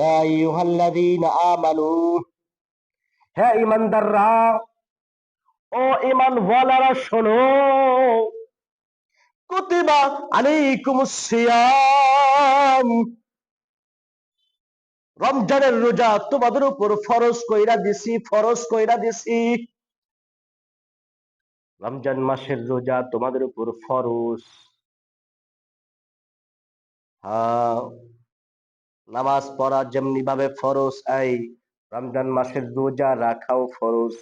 আইয়ুহাল্লাযীনা আমানু হে ঈমানদাররা শোনো। রমজানের রোজা তোমাদের উপর ফরজ কইরা দিছি, ফরজ কইরা দিছি। রমজান মাসের রোজা তোমাদের উপর ফরজ। হ্যাঁ। নামাজ পড়া যেমনি ভাবে ফরজ, এই রমজান মাসের রোজা রাখাও ফরজ।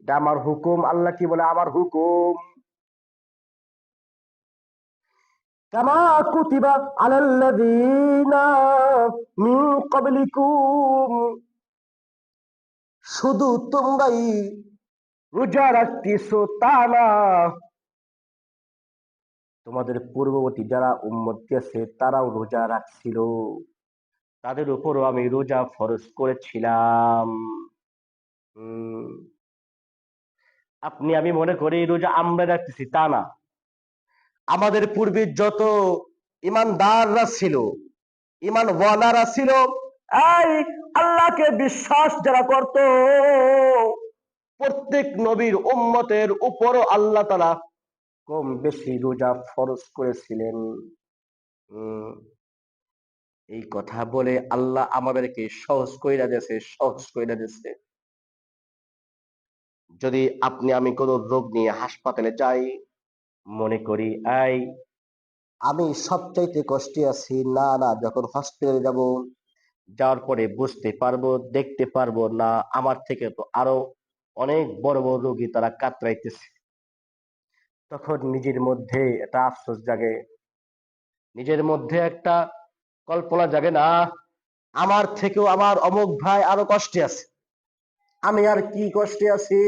এটা আমার হুকুম, আল্লাহ কি বলে? আমার হুকুম। শুধু তোমরাই রোজা রাখতেছো তা না। তোমাদের পূর্ববর্তী যারা উম্মত গেছে তারাও রোজা রাখছিল। তাদের উপরও আমি রোজা ফরজ করেছিলাম। আপনি আমি মনে করি রোজা আমরা রাখতেছি, তা না। আমাদের পূর্বে যত ইমানদাররা ছিল ইমান ওয়ালারা ছিল, এই আল্লাহকে বিশ্বাস যারা করত, প্রত্যেক নবীর উম্মতের উপরও আল্লাহ তালা কম বেশি রোজা ফরজ করেছিলেন। এই কথা বলে আল্লাহ আমাদেরকে সহজ কইরা দিয়েছে, সহজ কইরা দিয়েছে। যদি আপনি, আমি কোনো রোগ নিয়ে হাসপাতালে যাই, মনে করি এই আমি সবচাইতে কষ্টে আছি, না না, যখন হসপিটালে যাব, যাওয়ার পরে বুঝতে পারব, দেখতে পারব না, আমার থেকে তো আরও অনেক বড় বড় রোগী তারা কাতরাইতেছে। তখন নিজের মধ্যে একটা আফসোস জাগে। নিজের মধ্যে একটা কল্পনা জাগে, না, আমার থেকেও আমার অমুক ভাই আরও কষ্টে আছে। আমি আর কি কষ্টে আছি?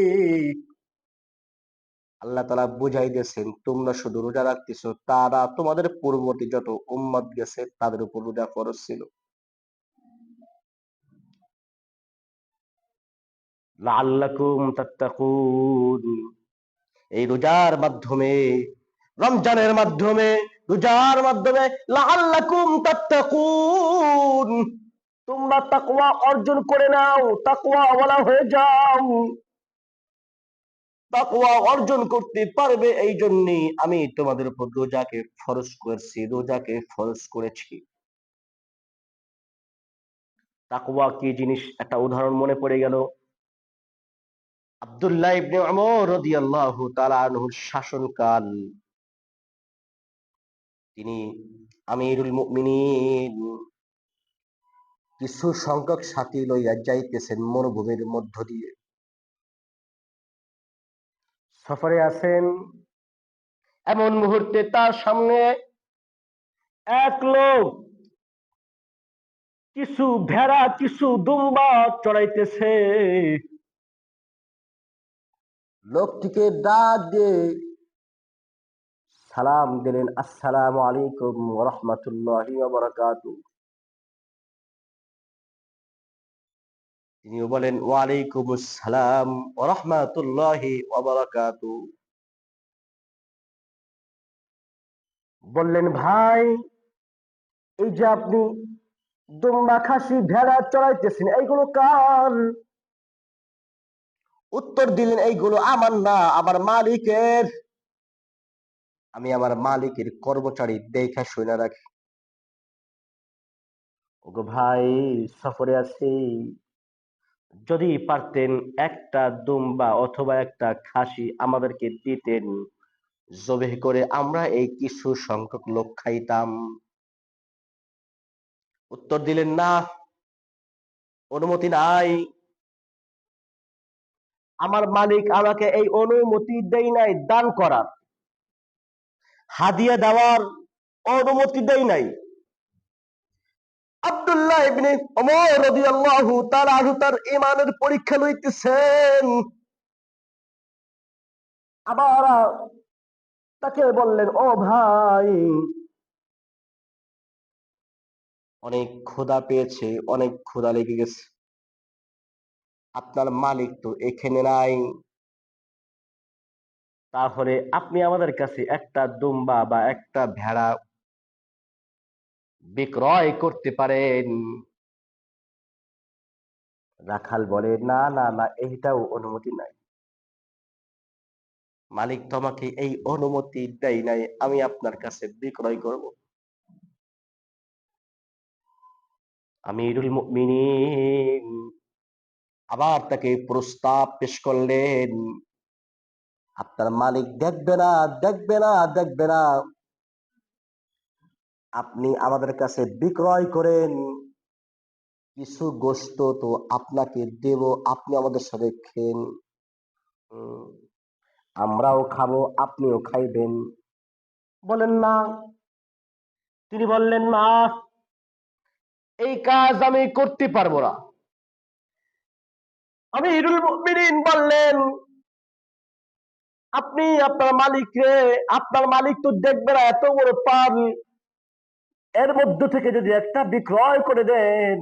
আল্লাহ তালা বুঝাই দিয়েছেন, তোমরা শুধু রোজা রাখতেছো, তারা তোমাদের পূর্ববর্তী যত উম্মত গেছে, তাদের উপর রোজা ফরজ ছিল। লাআল্লাকুম তাত্তাকুন। এই রোজার মাধ্যমে, রমজানের মাধ্যমে, রোজার মাধ্যমে তোমরা তাকওয়া অর্জন করে নাও তাকওয়া ওয়ালা হয়ে যাও। তাকওয়া অর্জন করতে পারবে এই জন্যই আমি তোমাদের উপর রোজাকে ফরজ করেছি, রোজাকে ফরজ করেছি। তাকওয়া কি জিনিস? একটা উদাহরণ মনে পড়ে গেল। আব্দুল্লাহ ইবনে উমর রাদিয়াল্লাহু তাআলা আনহুর শাসনকাল। তিনি আমিরুল মুমিনিন কিছু সংখ্যক সাথী লইয়া যাইতেছেন মরুভূমির মধ্য দিয়ে। সফরে আছেন এমন মুহূর্তে তার সামনে এক লোক কিছু ভেড়া, কিছু দুম্বা চড়াইতেছে। লোকটিকে ডাক দিয়ে সালাম দিলেন, আসসালামু আলাইকুম রহমতুল্লাহি তিনিও বলেন ওয়ালাইকুম আসসালাম রহমতুল্লাহি বললেন, ভাই, এই যে আপনি দুম্বা খাসি ভেড়া চড়াইতেছেন, এইগুলো কার? উত্তর দিলেন, এইগুলো আমার না, আমার মালিকের। আমি আমার মালিকের কর্মচারী দেখা শুনে রাখি। ওগো ভাই, সফরে আছি। যদি পারতেন একটা দুম্বা অথবা একটা খাসি আমাদেরকে দিতেন, জবেহ করে আমরা এই কিছু সংখ্যক লোক খাইতাম। উত্তর দিলেন, না, অনুমতি নাই। আমার মালিক আমাকে এই অনুমতি দেই নাই দান করার। হাদিয়া দেওয়ার অনুমতি দেই নাই। আব্দুল্লাহ ইবনে ওমর রাদিয়াল্লাহু তাআলা আনহু তার ঈমানের পরীক্ষা লইতেছেন। আবার তাকে বললেন, ও ভাই, অনেক ক্ষুধা পেয়েছে, অনেক ক্ষুধা লেগে গেছে। আপনার মালিক তো এখানে নাই। তাহলে আপনি আমাদের কাছে একটা দুম্বা বা একটা ভেড়া বিক্রয় করতে পারেন। রাখাল বলে, না না না এইটাও অনুমতি নাই। মালিক তোমাকে এই অনুমতি দেয় নাই, আমি আপনার কাছে বিক্রয় করব। আমিরুল মুমিনিন আবার তাকে প্রস্তাব পেশ করলেন। আপনার মালিক দেখবে না দেখবে না দেখবে না। আপনি আমাদের কাছে বিক্রয় করেন। কিছু গোস্ত তো আপনাকে দেব, আপনি আমাদের সাথে খেন। আমরাও খাব, আপনিও খাইবেন। বলেন না। তিনি বললেন না এই কাজ আমি করতে পারব না। আমি হিরুল মুমিনিন বললেন, আপনি আপনার মালিককে আপনার মালিক তো দেখবে না এত বড় পান এর মধ্য থেকে যদি একটা বিক্রয় করে দেন,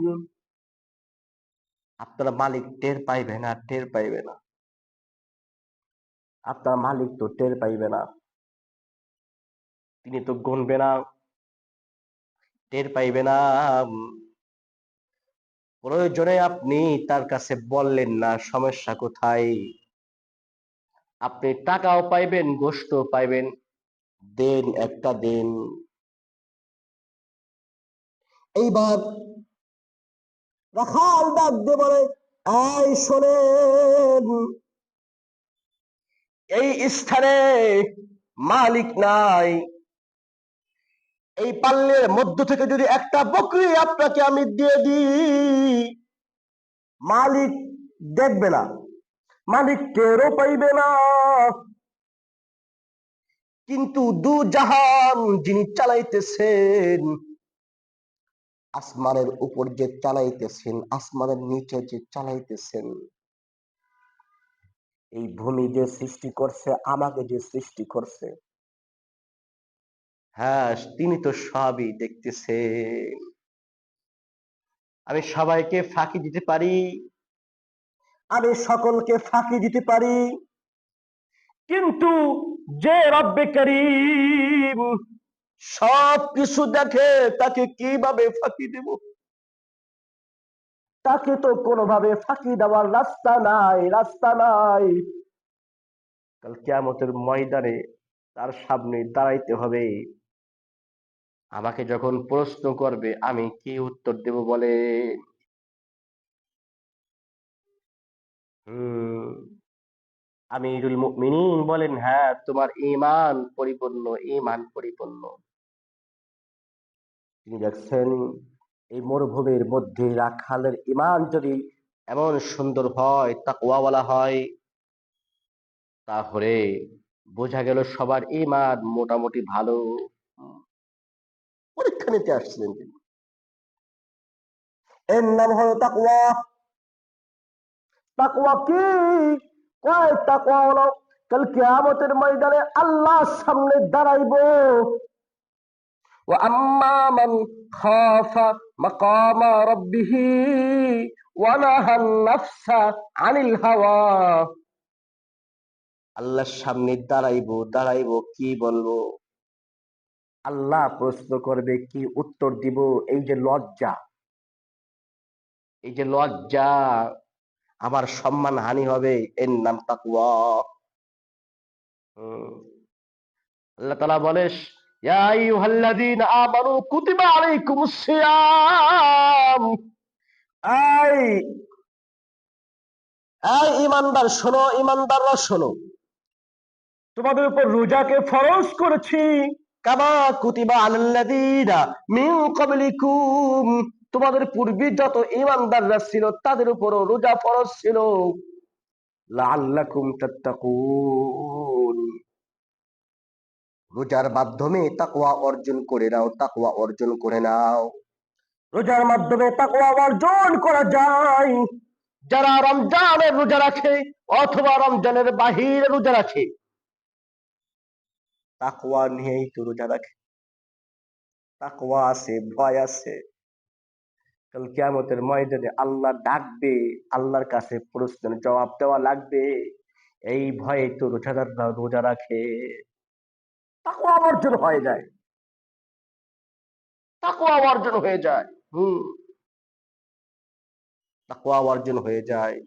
আপনার মালিক টের পাইবে না, টের পাইবে না। আপনার মালিক তো টের পাইবে না। তিনি তো গুনবে না, টের পাইবে না। প্রয়োজনে আপনি তার কাছে বললেন না, সমস্যা কোথায়? আপনি টাকাও পাইবেন গোস্ত পাইবেন। দেন একটা দেন। এইবার রাখাল ডাক দিয়ে বলে, এই শোনেন, এই স্থানে মালিক নাই এই পাল্লের মধ্য থেকে যদি একটা বকরি আপনাকে আমি দিয়ে দিই, মালিক দেখবে না, মালিক টেরও পাইবে না। কিন্তু দু জাহান যিনি চালাইতেছেন, আসমানের উপর যে চালাইতেছেন, আসমানের নিচে যে চালাইতেছেন, এই ভূমি যে সৃষ্টি করছে, আমাকে যে সৃষ্টি করছে হ্যাঁ তিনি তো সবই দেখতেছেন। আমি সবাইকে ফাঁকি দিতে পারি। আমি সকলকে ফাঁকি দিতে পারি। কিন্তু যে রব্বে করিম সব কিছু দেখে তাকে কীভাবে ফাঁকি দেব? তাকে তো কোনোভাবে ফাঁকি দেওয়ার রাস্তা নাই রাস্তা নাই। কাল কেয়ামতের ময়দানে তার সামনে দাঁড়াইতে হবে। আমাকে যখন প্রশ্ন করবে, আমি কি উত্তর দেব বলে? আমিরুল মুমিনিন বলেন হ্যাঁ তোমার ঈমান পরিপূর্ণ ঈমান পরিপূর্ণ। তিনি দেখছেন, এই মরুভূমির মধ্যে রাখালের ইমান যদি এমন সুন্দর হয়, তাকওয়াওয়ালা হয়, তাহলে বোঝা গেল সবার ইমান মোটামুটি ভালো। পরীক্ষা নিতে আসছিলেন তিনি এর নাম হলো তাকওয়া তাকওয়া কি কয় তাকওয়া হলো কাল কিয়ামতের ময়দানে আল্লাহর সামনে দাঁড়াইবো وأما من خاف مقام ربه ونهى النفس عن الهوى আল্লাহর সামনে দাঁড়াইবো দাঁড়াইবো কি বলবো আল্লাহ প্রশ্ন করবে, কি উত্তর দিব? এই যে লজ্জা। এই যে লজ্জা, আমার সম্মান হানি হবে। এর নাম তাকুয়া আল্লাহ তালা বলে ইমানদার, শোনো, ইমানদাররা শোনো। তোমাদের উপর রোজাকে ফরজ করেছি। কামা কুতিবা আলাল্লাযীনা মিন ক্বাবলিকুম। তোমাদের পূর্বে যত ইমানদাররা ছিল, তাদের উপরও রোজা ফরজ ছিল। লাআল্লাকুম তাত্তাকুন। রোজার মাধ্যমে তাকওয়া অর্জন করে নাও, তাকওয়া অর্জন করে নাও। রোজার মাধ্যমে তাকওয়া অর্জন করা যায়। যারা রমজানের রোজা রাখে অথবা রমজানের বাহিরে রোজা রাখে তাকওয়া নিয়েই তো রোজা রাখে তাকওয়া আছে, ভয় আছে। কাল কিয়ামতের ময়দানে আল্লাহ ডাকবে, আল্লাহর কাছে প্রশ্নের জবাব দেওয়া লাগবে। এই ভয়ে তো রোজাদাররা রোজা রাখে। তাকওয়া অর্জন হয়ে যায়। তাকওয়া অর্জন হয়ে যায়। হুম। তাকওয়া অর্জন হয়ে যায়।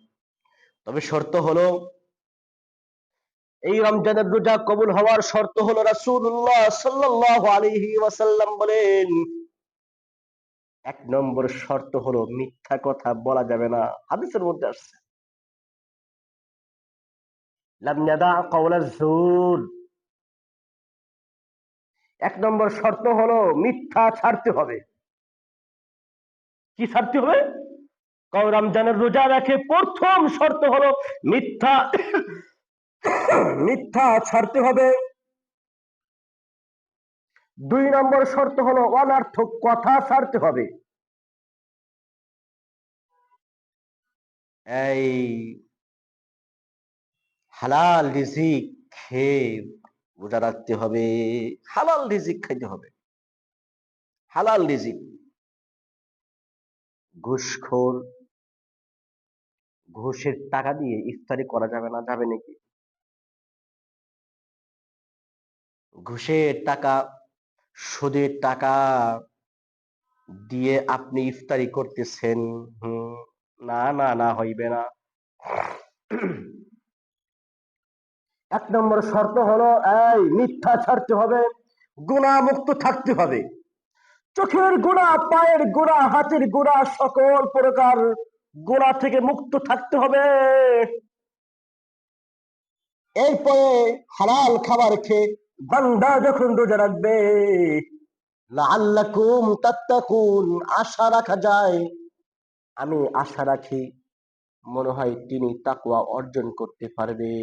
তবে শর্ত হলো এই রমজানের রোজা কবুল হওয়ার শর্ত হলো রাসূলুল্লাহ সাল্লাল্লাহু আলাইহি ওয়াসাল্লাম বলেন, এক নম্বর শর্ত হলো মিথ্যা কথা বলা যাবে না। হাদিসের মধ্যে আসছে। এক নম্বর শর্ত হলো মিথ্যা ছাড়তে হবে। কি ছাড়তে হবে? রমজানের রোজা রাখে প্রথম শর্ত হলো মিথ্যা মিথ্যা ছাড়তে হবে। দুই নম্বর শর্ত হলো অনার্থক কথা ছাড়তে হবে। এই হালাল রিজিক খেয়ে রোজা রাখতে হবে। হালাল রিজিক খাইতে হবে। হালাল রিজিক। ঘুষখোর, ঘুষের টাকা দিয়ে ইফতারি করা যাবে না, যাবে নাকি? ঘুষের টাকা, সুদের টাকা দিয়ে আপনি ইফতারি করতেছেন। না না না হইবে না। এক নম্বর শর্ত হলো, এই মিথ্যা ছাড়তে হবে গুণা মুক্ত থাকতে হবে। চোখের গোড়া পায়ের গোড়া হাতের গোড়া সকল প্রকার গোড়া থেকে মুক্ত থাকতে হবে। এরপরে হালাল খাবার খেয়ে বান্দা যখন রোজা রাখবে লাল্লাকুম তাত্তাকুন, আশা রাখা যায়। আমি আশা রাখি, মনে হয় তিনি তাকুয়া অর্জন করতে পারবে।